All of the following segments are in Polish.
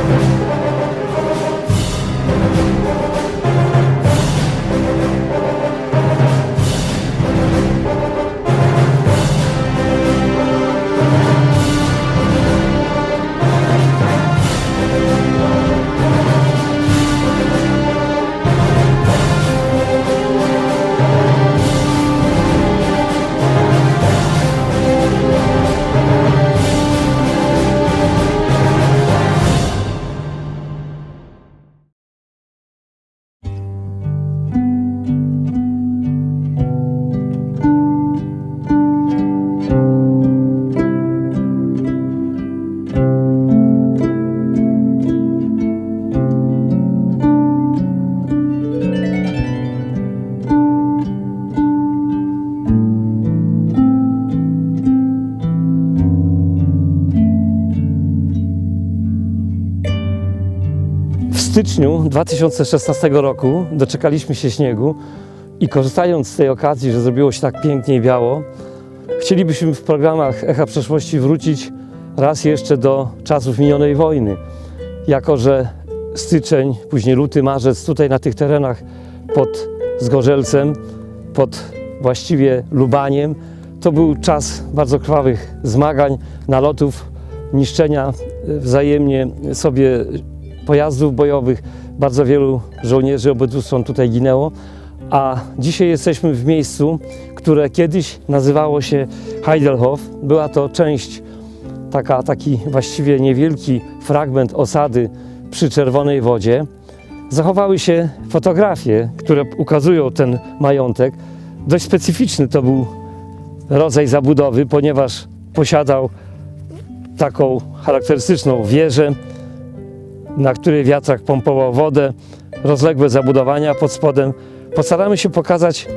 W styczniu 2016 roku doczekaliśmy się śniegu i korzystając z tej okazji, że zrobiło się tak pięknie i biało, chcielibyśmy w programach Echa Przeszłości wrócić raz jeszcze do czasów minionej wojny. Jako, że styczeń, później luty, marzec tutaj na tych terenach pod Zgorzelcem, pod właściwie Lubaniem, to był czas bardzo krwawych zmagań, nalotów, niszczenia e, wzajemnie sobie pojazdów bojowych. Bardzo wielu żołnierzy obydwu stron tutaj ginęło. A dzisiaj jesteśmy w miejscu, które kiedyś nazywało się Heidelhof. Była to część, taka, taki właściwie niewielki fragment osady przy Czerwonej Wodzie. Zachowały się fotografie, które ukazują ten majątek. Dość specyficzny to był rodzaj zabudowy, ponieważ posiadał taką charakterystyczną wieżę, na której wiatrak pompował wodę, rozległe zabudowania pod spodem. Postaramy się pokazać,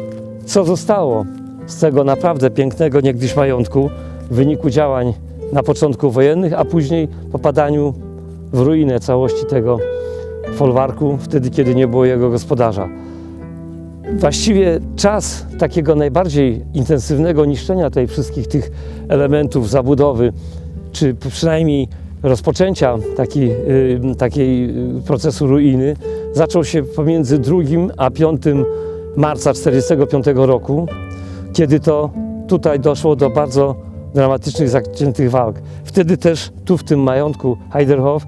co zostało z tego naprawdę pięknego niegdyś majątku w wyniku działań na początku wojennych, a później popadaniu w ruinę całości tego folwarku, wtedy kiedy nie było jego gospodarza. Właściwie czas takiego najbardziej intensywnego niszczenia tej wszystkich tych elementów zabudowy, czy przynajmniej rozpoczęcia takiej, y, takiej y, procesu ruiny zaczął się pomiędzy 2 a 5 marca 1945 roku, kiedy to tutaj doszło do bardzo dramatycznych, zaciętych walk. Wtedy też tu w tym majątku Heiderhof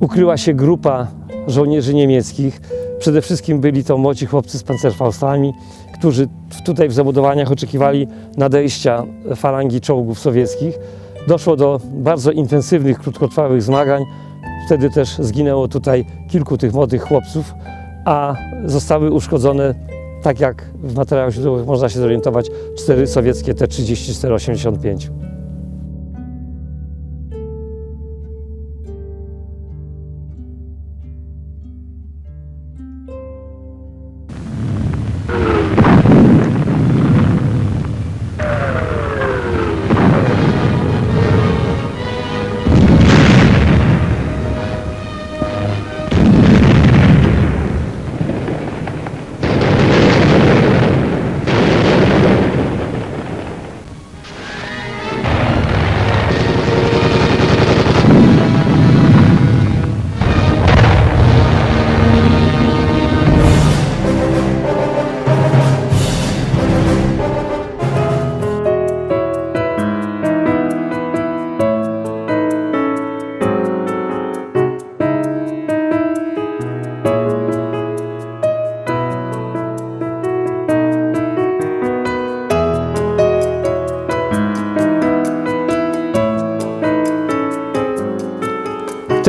ukryła się grupa żołnierzy niemieckich. Przede wszystkim byli to młodzi chłopcy z pancerfaustami, którzy tutaj w zabudowaniach oczekiwali nadejścia falangi czołgów sowieckich. Doszło do bardzo intensywnych, krótkotrwałych zmagań. Wtedy też zginęło tutaj kilku tych młodych chłopców, a zostały uszkodzone, tak jak w materiałach źródłowych można się zorientować, cztery sowieckie T-34-85.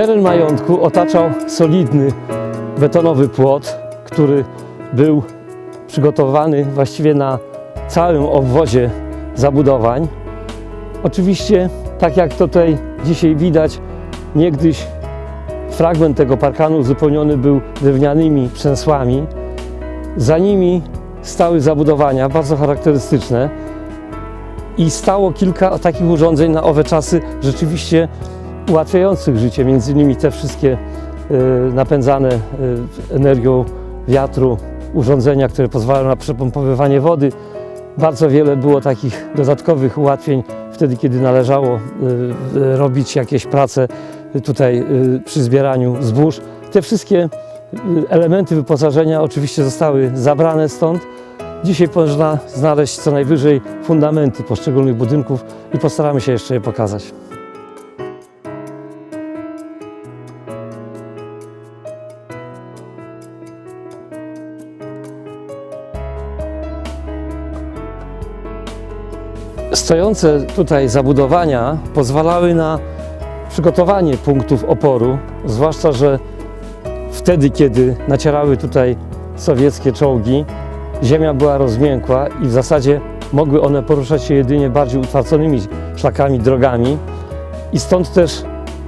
Teren majątku otaczał solidny betonowy płot, który był przygotowany właściwie na całym obwodzie zabudowań. Oczywiście, tak jak tutaj dzisiaj widać, niegdyś fragment tego parkanu uzupełniony był drewnianymi przęsłami. Za nimi stały zabudowania bardzo charakterystyczne i stało kilka takich urządzeń na owe czasy rzeczywiście ułatwiających życie, między innymi te wszystkie y, napędzane y, energią wiatru urządzenia, które pozwalają na przepompowywanie wody. Bardzo wiele było takich dodatkowych ułatwień wtedy, kiedy należało y, robić jakieś prace tutaj przy zbieraniu zbóż. Te wszystkie elementy wyposażenia oczywiście zostały zabrane stąd. Dzisiaj można znaleźć co najwyżej fundamenty poszczególnych budynków i postaramy się jeszcze je pokazać. Stojące tutaj zabudowania pozwalały na przygotowanie punktów oporu, zwłaszcza, że wtedy, kiedy nacierały tutaj sowieckie czołgi, ziemia była rozmiękła i w zasadzie mogły one poruszać się jedynie bardziej utwardzonymi szlakami, drogami. I stąd też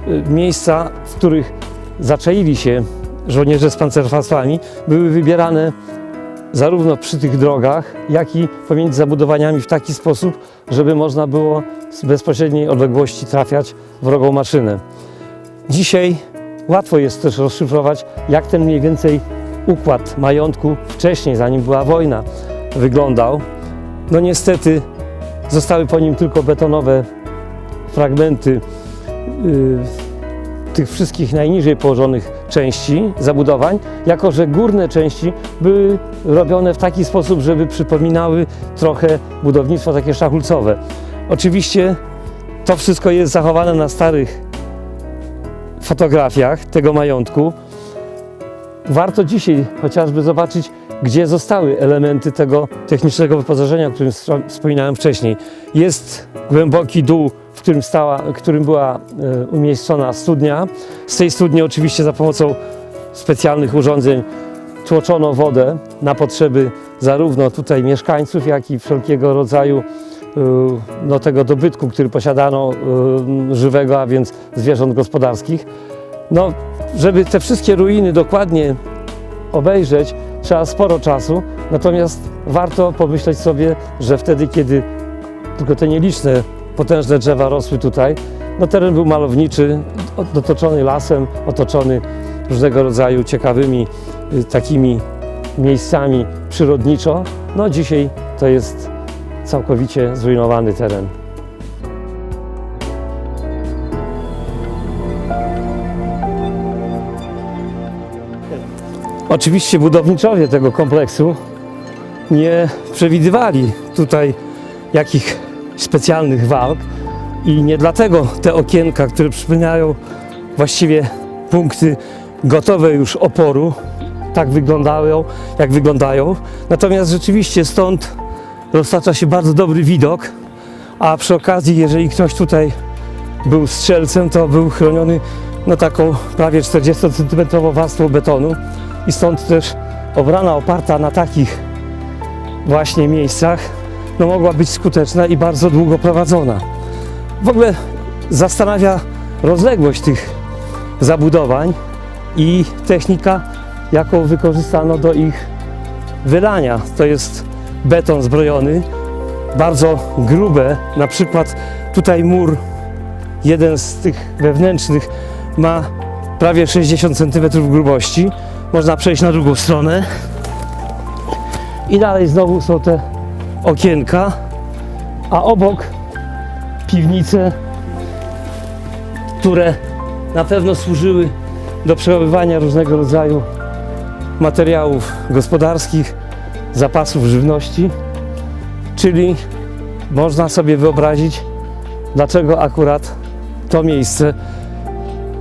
y, miejsca, w których zaczaili się żołnierze z pancerfaustami, były wybierane zarówno przy tych drogach, jak i pomiędzy zabudowaniami w taki sposób, żeby można było z bezpośredniej odległości trafiać wrogą maszynę. Dzisiaj łatwo jest też rozszyfrować, jak ten mniej więcej układ majątku wcześniej, zanim była wojna, wyglądał. No niestety zostały po nim tylko betonowe fragmenty yy, tych wszystkich najniżej położonych części zabudowań, jako że górne części były robione w taki sposób, żeby przypominały trochę budownictwo takie szachulcowe. Oczywiście to wszystko jest zachowane na starych fotografiach tego majątku. Warto dzisiaj chociażby zobaczyć, gdzie zostały elementy tego technicznego wyposażenia, o którym wspo- wspominałem wcześniej. Jest głęboki dół, w którym, stała, którym była e, umiejscona studnia. Z tej studni oczywiście za pomocą specjalnych urządzeń tłoczono wodę na potrzeby zarówno tutaj mieszkańców, jak i wszelkiego rodzaju y, no, tego dobytku, który posiadano y, żywego, a więc zwierząt gospodarskich. No, żeby te wszystkie ruiny dokładnie obejrzeć, trzeba sporo czasu, natomiast warto pomyśleć sobie, że wtedy, kiedy tylko te nieliczne, potężne drzewa rosły tutaj, no teren był malowniczy, otoczony lasem, otoczony różnego rodzaju ciekawymi y, takimi miejscami przyrodniczo. No dzisiaj to jest całkowicie zrujnowany teren. Oczywiście budowniczowie tego kompleksu nie przewidywali tutaj jakich specjalnych walk. I nie dlatego te okienka, które przypominają właściwie punkty gotowe już oporu, tak wyglądają, jak wyglądają. Natomiast rzeczywiście stąd roztacza się bardzo dobry widok, a przy okazji, jeżeli ktoś tutaj był strzelcem, to był chroniony no taką prawie 40 cm warstwą betonu. I stąd też obrana oparta na takich właśnie miejscach no mogła być skuteczna i bardzo długo prowadzona. W ogóle zastanawia rozległość tych zabudowań i technika, jaką wykorzystano do ich wylania. To jest beton zbrojony, bardzo grube. Na przykład tutaj mur, jeden z tych wewnętrznych, ma prawie 60 cm grubości. Można przejść na drugą stronę. I dalej znowu są te okienka, a obok piwnice, które na pewno służyły do przechowywania różnego rodzaju materiałów gospodarskich, zapasów żywności, czyli można sobie wyobrazić, dlaczego akurat to miejsce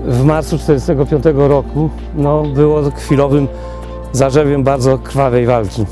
w marcu 1945 roku no, było chwilowym zarzewiem bardzo krwawej walki.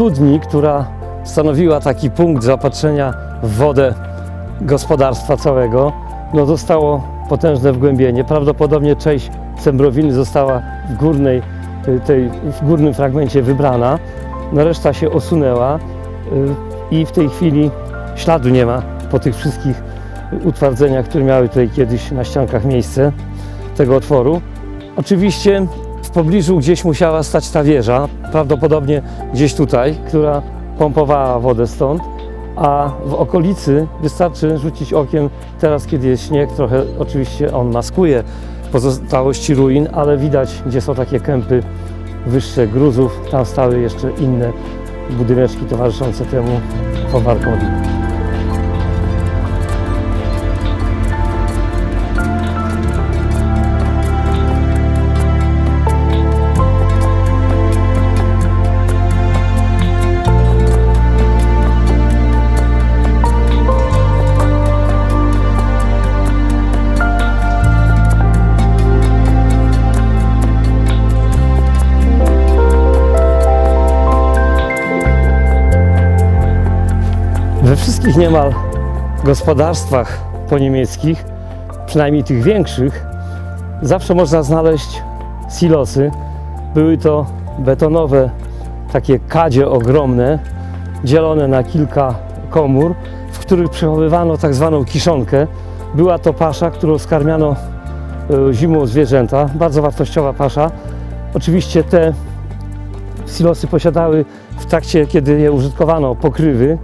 Studni, która stanowiła taki punkt zaopatrzenia w wodę gospodarstwa całego, no zostało potężne wgłębienie. Prawdopodobnie część Cembrowiny została w, górnej, y, tej, w górnym fragmencie wybrana, no reszta się osunęła y, i w tej chwili śladu nie ma po tych wszystkich utwardzeniach, które miały tutaj kiedyś na ściankach miejsce tego otworu. Oczywiście w pobliżu gdzieś musiała stać ta wieża, prawdopodobnie gdzieś tutaj, która pompowała wodę stąd, a w okolicy wystarczy rzucić okiem teraz, kiedy jest śnieg, trochę oczywiście on maskuje pozostałości ruin, ale widać, gdzie są takie kępy wyższe gruzów, tam stały jeszcze inne budyneczki towarzyszące temu folwarkowi. Wszystkich niemal gospodarstwach poniemieckich, przynajmniej tych większych, zawsze można znaleźć silosy. Były to betonowe, takie kadzie ogromne, dzielone na kilka komór, w których przechowywano tak zwaną kiszonkę. Była to pasza, którą skarmiano e, zimą zwierzęta, bardzo wartościowa pasza. Oczywiście te silosy posiadały w trakcie, kiedy je użytkowano, pokrywy,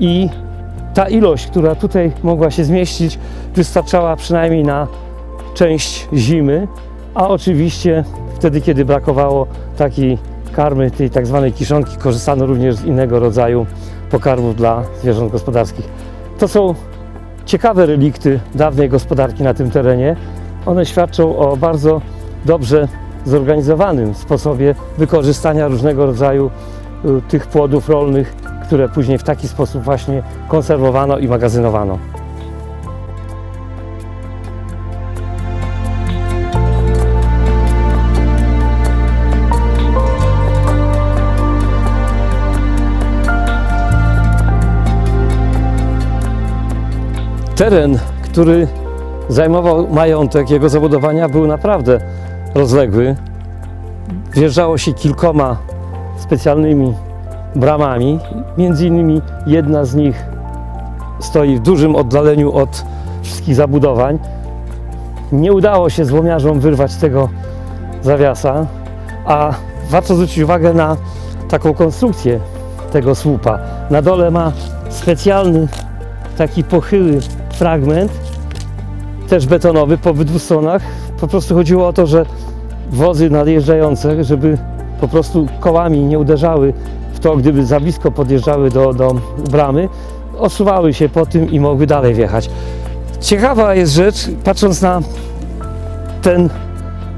i ta ilość, która tutaj mogła się zmieścić, wystarczała przynajmniej na część zimy, a oczywiście wtedy, kiedy brakowało takiej karmy, tej tak zwanej kiszonki, korzystano również z innego rodzaju pokarmów dla zwierząt gospodarskich. To są ciekawe relikty dawnej gospodarki na tym terenie. One świadczą o bardzo dobrze zorganizowanym sposobie wykorzystania różnego rodzaju y, tych płodów rolnych, które później w taki sposób właśnie konserwowano i magazynowano. Teren, który zajmował majątek jego zabudowania, był naprawdę rozległy. Wjeżdżało się kilkoma specjalnymi bramami. Między innymi jedna z nich stoi w dużym oddaleniu od wszystkich zabudowań. Nie udało się złomiarzom wyrwać tego zawiasa, a warto zwrócić uwagę na taką konstrukcję tego słupa. Na dole ma specjalny taki pochyły fragment, też betonowy po obydwu stronach. Po prostu chodziło o to, że wozy nadjeżdżające, żeby po prostu kołami nie uderzały to, gdyby za blisko podjeżdżały do, do bramy, osuwały się po tym i mogły dalej wjechać. Ciekawa jest rzecz, patrząc na ten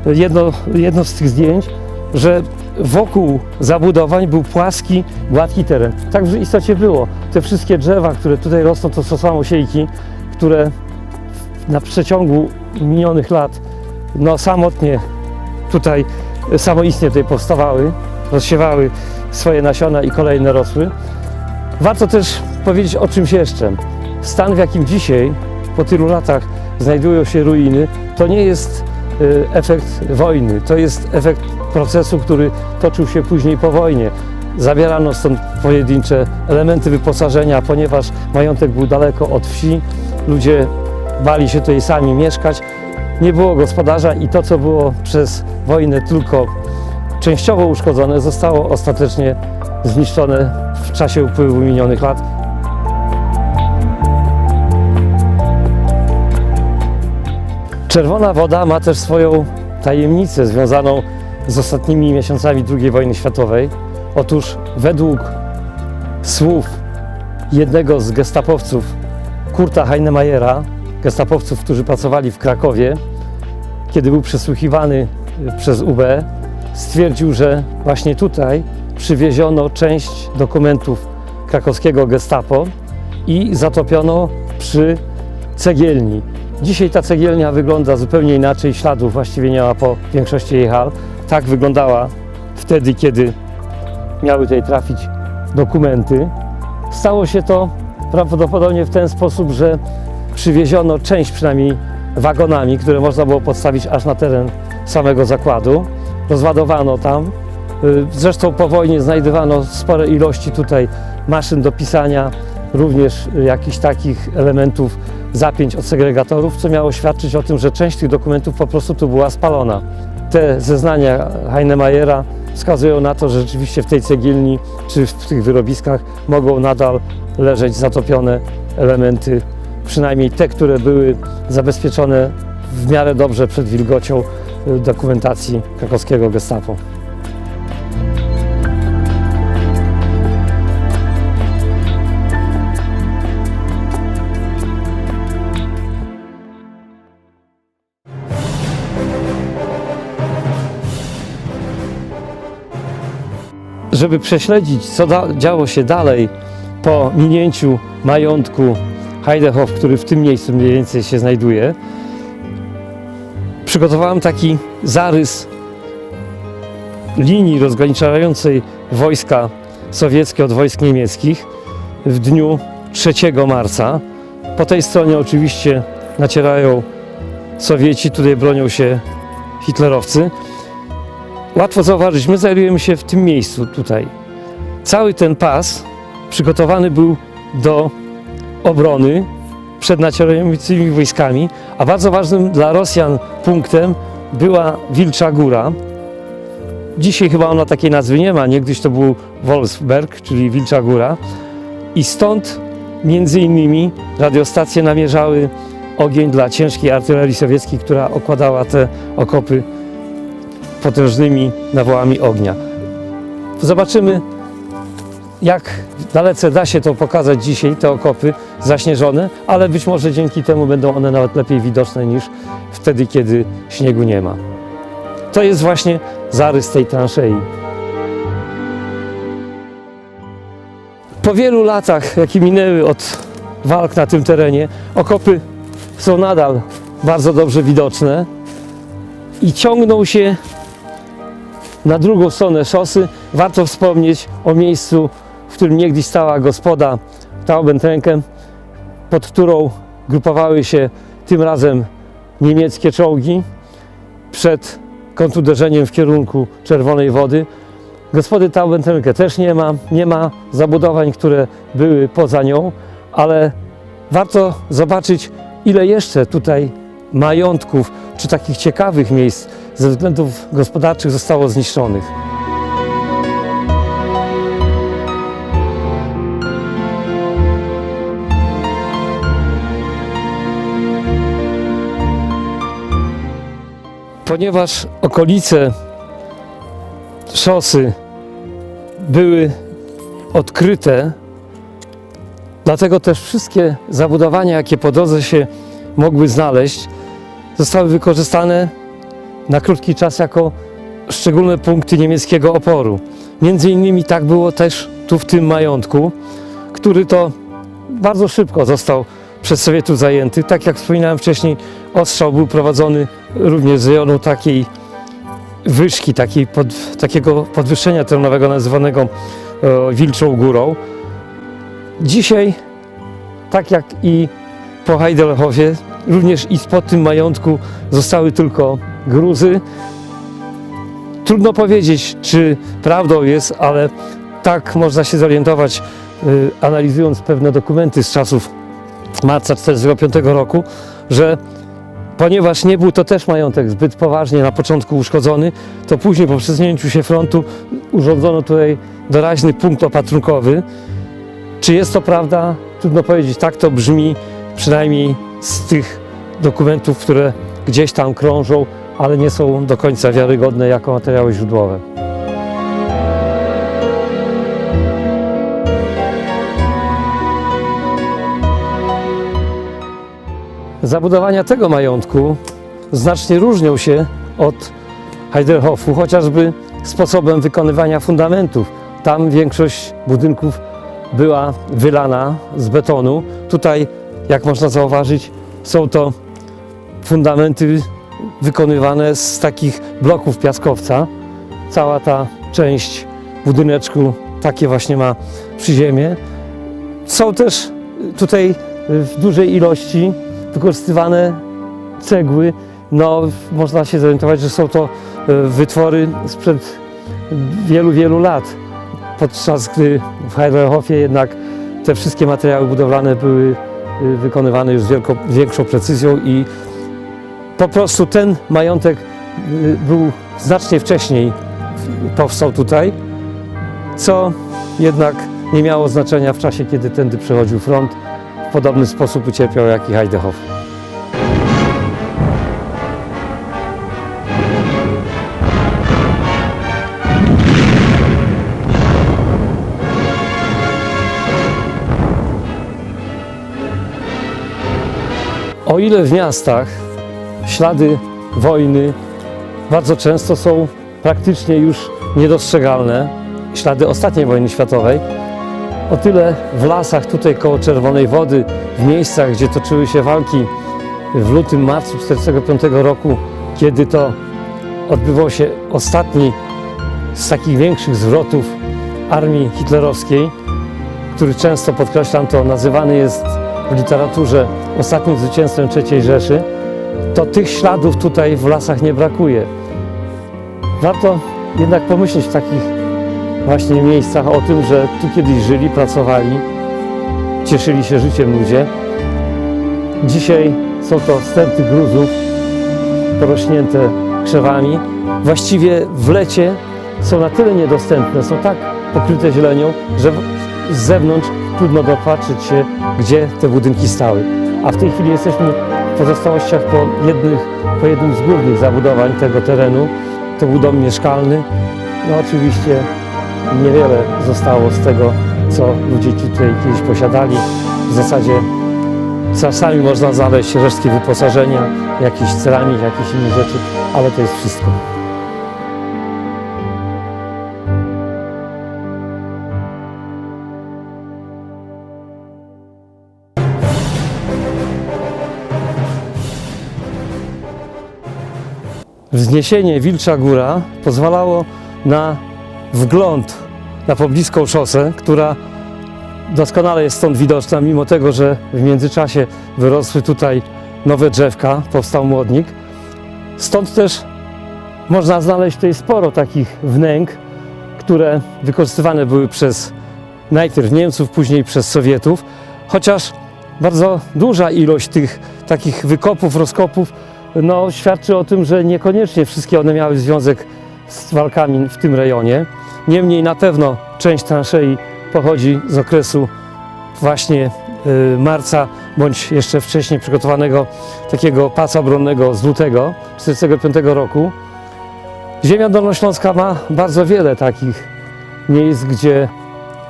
jedno, jedno z tych zdjęć, że wokół zabudowań był płaski, gładki teren. Tak w istocie było. Te wszystkie drzewa, które tutaj rosną, to są samosiejki, które na przeciągu minionych lat no, samotnie tutaj, samoistnie tutaj powstawały, rozsiewały swoje nasiona i kolejne rosły. Warto też powiedzieć o czymś jeszcze. Stan, w jakim dzisiaj, po tylu latach, znajdują się ruiny, to nie jest y, efekt wojny, to jest efekt procesu, który toczył się później po wojnie. Zabierano stąd pojedyncze elementy wyposażenia, ponieważ majątek był daleko od wsi, ludzie bali się tutaj sami mieszkać, nie było gospodarza i to, co było przez wojnę tylko częściowo uszkodzone, zostało ostatecznie zniszczone w czasie upływu minionych lat. Czerwona woda ma też swoją tajemnicę związaną z ostatnimi miesiącami II wojny światowej. Otóż według słów jednego z gestapowców, Kurta Heinemajera, gestapowców, którzy pracowali w Krakowie, kiedy był przesłuchiwany przez UB, stwierdził, że właśnie tutaj przywieziono część dokumentów krakowskiego gestapo i zatopiono przy cegielni. Dzisiaj ta cegielnia wygląda zupełnie inaczej, śladów właściwie nie ma po większości jej hal. Tak wyglądała wtedy, kiedy miały tutaj trafić dokumenty. Stało się to prawdopodobnie w ten sposób, że przywieziono część przynajmniej wagonami, które można było podstawić aż na teren samego zakładu. Rozładowano tam. Y, Zresztą po wojnie znajdowano spore ilości tutaj maszyn do pisania, również jakichś takich elementów zapięć od segregatorów, co miało świadczyć o tym, że część tych dokumentów po prostu tu była spalona. Te zeznania Heinemajera wskazują na to, że rzeczywiście w tej cegielni czy w tych wyrobiskach mogą nadal leżeć zatopione elementy, przynajmniej te, które były zabezpieczone w miarę dobrze przed wilgocią dokumentacji krakowskiego gestapo. Żeby prześledzić, co działo się dalej po minięciu majątku Heidehof, który w tym miejscu mniej więcej się znajduje, przygotowałem taki zarys linii rozgraniczającej wojska sowieckie od wojsk niemieckich w dniu 3 marca. Po tej stronie oczywiście nacierają Sowieci, tutaj bronią się hitlerowcy. Łatwo zauważyć, my znajdujemy się w tym miejscu tutaj. Cały ten pas przygotowany był do obrony przed nacierającymi wojskami, a bardzo ważnym dla Rosjan punktem była Wilcza Góra. Dzisiaj chyba ona takiej nazwy nie ma, niegdyś to był Wolfsberg, czyli Wilcza Góra. I stąd między innymi radiostacje namierzały ogień dla ciężkiej artylerii sowieckiej, która okładała te okopy potężnymi nawołami ognia. Zobaczymy, jak dalece da się to pokazać dzisiaj, te okopy zaśnieżone, ale być może dzięki temu będą one nawet lepiej widoczne niż wtedy, kiedy śniegu nie ma. To jest właśnie zarys tej transzei. Po wielu latach, jakie minęły od walk na tym terenie, okopy są nadal bardzo dobrze widoczne i ciągną się na drugą stronę szosy. Warto wspomnieć o miejscu, którym niegdyś stała gospoda Taubentränken, pod którą grupowały się tym razem niemieckie czołgi przed kontruderzeniem w kierunku Czerwonej Wody. Gospody Taubentränken też nie ma, nie ma zabudowań, które były poza nią, ale warto zobaczyć, ile jeszcze tutaj majątków czy takich ciekawych miejsc ze względów gospodarczych zostało zniszczonych. Ponieważ okolice szosy były odkryte, dlatego też wszystkie zabudowania, jakie po drodze się mogły znaleźć, zostały wykorzystane na krótki czas jako szczególne punkty niemieckiego oporu. Między innymi tak było też tu w tym majątku, który to bardzo szybko został przez Sowietów zajęty. Tak jak wspominałem wcześniej, ostrzał był prowadzony również z rejonu takiej wyżki, takiej pod, takiego podwyższenia terenowego nazywanego e, Wilczą Górą. Dzisiaj, tak jak i po Heidelhofie, również i spod tym majątku zostały tylko gruzy. Trudno powiedzieć, czy prawdą jest, ale tak można się zorientować, y, analizując pewne dokumenty z czasów marca 1945 roku, że ponieważ nie był to też majątek zbyt poważnie na początku uszkodzony, to później po przesunięciu się frontu urządzono tutaj doraźny punkt opatrunkowy. Czy jest to prawda? Trudno powiedzieć. Tak to brzmi, przynajmniej z tych dokumentów, które gdzieś tam krążą, ale nie są do końca wiarygodne jako materiały źródłowe. Zabudowania tego majątku znacznie różnią się od Heidelhofu, chociażby sposobem wykonywania fundamentów. Tam większość budynków była wylana z betonu. Tutaj, jak można zauważyć, są to fundamenty wykonywane z takich bloków piaskowca. Cała ta część budyneczku takie właśnie ma przyziemie. Są też tutaj w dużej ilości wykorzystywane cegły. No, można się zorientować, że są to e, wytwory sprzed wielu, wielu lat. Podczas gdy w Heidelhofie jednak te wszystkie materiały budowlane były y, wykonywane już z wielko, większą precyzją i po prostu ten majątek y, był znacznie wcześniej powstał tutaj, co jednak nie miało znaczenia w czasie, kiedy tędy przechodził front. Podobny sposób ucierpiał jak i Heidehof. O ile w miastach ślady wojny bardzo często są praktycznie już niedostrzegalne, ślady ostatniej wojny światowej, o tyle w lasach tutaj koło Czerwonej Wody, w miejscach, gdzie toczyły się walki w lutym, marcu 1945 roku, kiedy to odbywał się ostatni z takich większych zwrotów armii hitlerowskiej, który często, podkreślam to, nazywany jest w literaturze ostatnim zwycięstwem III Rzeszy, to tych śladów tutaj w lasach nie brakuje. Warto jednak pomyśleć w takich właśnie miejscach o tym, że tu kiedyś żyli, pracowali, cieszyli się życiem ludzie. Dzisiaj są to stępy gruzów porośnięte krzewami. Właściwie w lecie są na tyle niedostępne, są tak pokryte zielenią, że z zewnątrz trudno dopatrzyć się, gdzie te budynki stały. A w tej chwili jesteśmy w pozostałościach po, jednych, po jednym z głównych zabudowań tego terenu. To był dom mieszkalny. No oczywiście niewiele zostało z tego, co ludzie tutaj kiedyś posiadali. W zasadzie czasami można znaleźć resztki wyposażenia, jakiś ceramik, jakieś inne rzeczy, ale to jest wszystko. Wzniesienie Wilcza Góra pozwalało na wgląd na pobliską szosę, która doskonale jest stąd widoczna, mimo tego, że w międzyczasie wyrosły tutaj nowe drzewka, powstał młodnik. Stąd też można znaleźć tutaj sporo takich wnęk, które wykorzystywane były przez najpierw Niemców, później przez Sowietów, chociaż bardzo duża ilość tych takich wykopów, rozkopów no, świadczy o tym, że niekoniecznie wszystkie one miały związek z walkami w tym rejonie. Niemniej na pewno część transzei pochodzi z okresu właśnie y, marca, bądź jeszcze wcześniej przygotowanego takiego paca obronnego z lutego 1945 roku. Ziemia Dolnośląska ma bardzo wiele takich miejsc, gdzie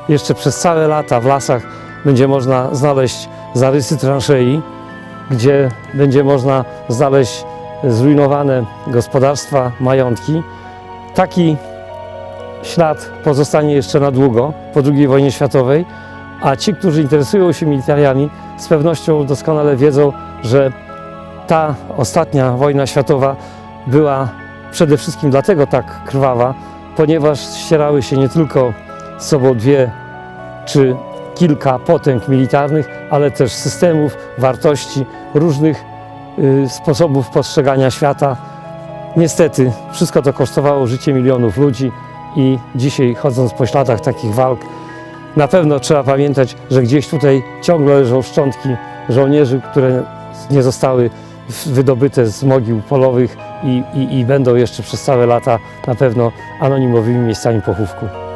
jeszcze przez całe lata w lasach będzie można znaleźć zarysy transzei, gdzie będzie można znaleźć zrujnowane gospodarstwa, majątki. Taki ślad pozostanie jeszcze na długo po II wojnie światowej, a ci, którzy interesują się militariami, z pewnością doskonale wiedzą, że ta ostatnia wojna światowa była przede wszystkim dlatego tak krwawa, ponieważ ścierały się nie tylko z sobą dwie czy kilka potęg militarnych, ale też systemów, wartości, różnych y, sposobów postrzegania świata. Niestety, wszystko to kosztowało życie milionów ludzi i dzisiaj, chodząc po śladach takich walk, na pewno trzeba pamiętać, że gdzieś tutaj ciągle leżą szczątki żołnierzy, które nie zostały wydobyte z mogił polowych i, i, i będą jeszcze przez całe lata na pewno anonimowymi miejscami pochówku.